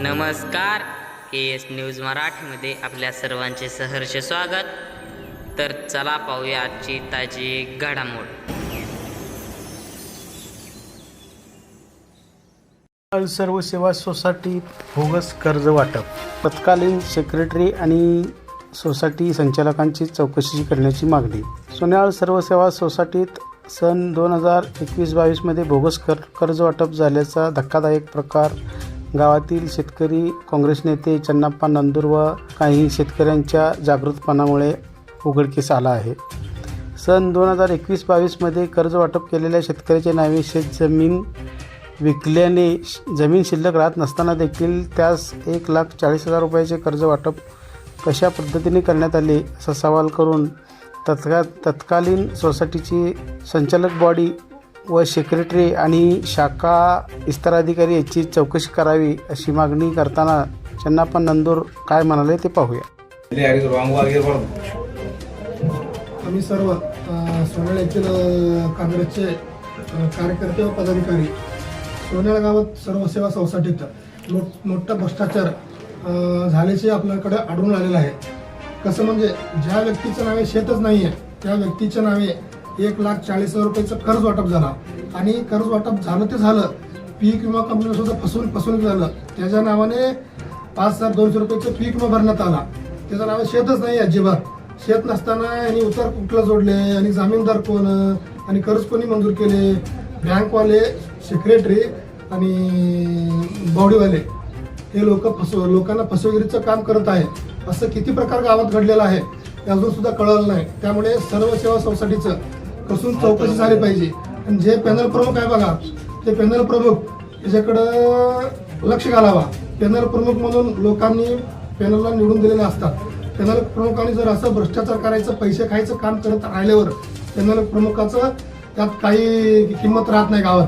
नमस्कार के S news मराठीमध्ये आपल्या सर्वांचे सहर्ष स्वागत. तर चला पाहूया आजची ताजी घडामोड. सर्व सेवा सोसायटी बोगस कर्ज वाटप. तत्कालीन सेक्रेटरी आणि सोसायटी संचालकांची चौकशी करण्याची मागणी. सोन्याळ सर्व सेवा सोसायटीत सन दोन हजार एकवीस बावीसमध्ये बोगस कर कर्ज वाटप झाल्याचा धक्कादायक प्रकार. गावातील शेतकरी काँग्रेस नेते चन्नाप्पा नंदूर व काही शेतकऱ्यांच्या जागृतपणामुळे उघडकीस आला आहे. सन दोन हजार एकवीस बावीसमध्ये कर्ज वाटप केलेल्या शेतकऱ्याचे नावे शेतजमीन विकल्याने जमीन शिल्लक राहत नसताना देखील त्यास एक लाख चाळीस हजार रुपयाचे कर्ज वाटप कशा पद्धतीने करण्यात आले असा सवाल करून तत्का तत्कालीन सोसायटीची संचालक बॉडी व सेक्रेटरी आणि शाखा इस्तराधिकारी याची चौकशी करावी अशी मागणी करताना चन्नाप्पा नंदूर काय म्हणाले ते पाहूया. आम्ही सर्व सोनाळ येथील काँग्रेसचे कार्यकर्ते व पदाधिकारी सोनाळ गावात सर्व सेवा सोसायटीत मोठा भ्रष्टाचार झाल्याचे आपल्याकडे आढळून आलेला आहे. कसं म्हणजे ज्या व्यक्तीच्या नावे शेतच नाही आहे त्या व्यक्तीच्या नावे एक लाख चाळीस हजार रुपयाचं कर्ज वाटप झाला. आणि कर्ज वाटप झालं ते झालं पीक विमा कंपनीला सुद्धा फसवून फसवणूक झालं. त्याच्या नावाने पाच हजार दोनशे रुपयाचं पीक विमा भरण्यात आला. त्याचं नावात शेतच नाही अजिबात. शेत नसताना यांनी उतार कुठला जोडले आणि जामीनदार कोण आणि कर्ज कोणी मंजूर केले? बँकवाले सेक्रेटरी आणि बॉडीवाले. हे लोक फसव लोकांना फसवेगिरीचं काम करत आहे असं किती प्रकार गावात घडलेलं आहे ते अजून सुद्धा कळलं नाही. त्यामुळे सर्व सेवा सोसायटीचं कसून चौकशी झाली पाहिजे. आणि जे पॅनल प्रमुख आहे बघा ते पॅनल प्रमुख याच्याकडं लक्ष घालावा. पॅनल प्रमुख म्हणून लोकांनी पॅनलला निवडून दिलेले असतात. पॅनल प्रमुखांनी जर असं भ्रष्टाचार करायचं पैसे खायचं काम करत राहिल्यावर पॅनल प्रमुखाचं त्यात काही किंमत राहत नाही गावात.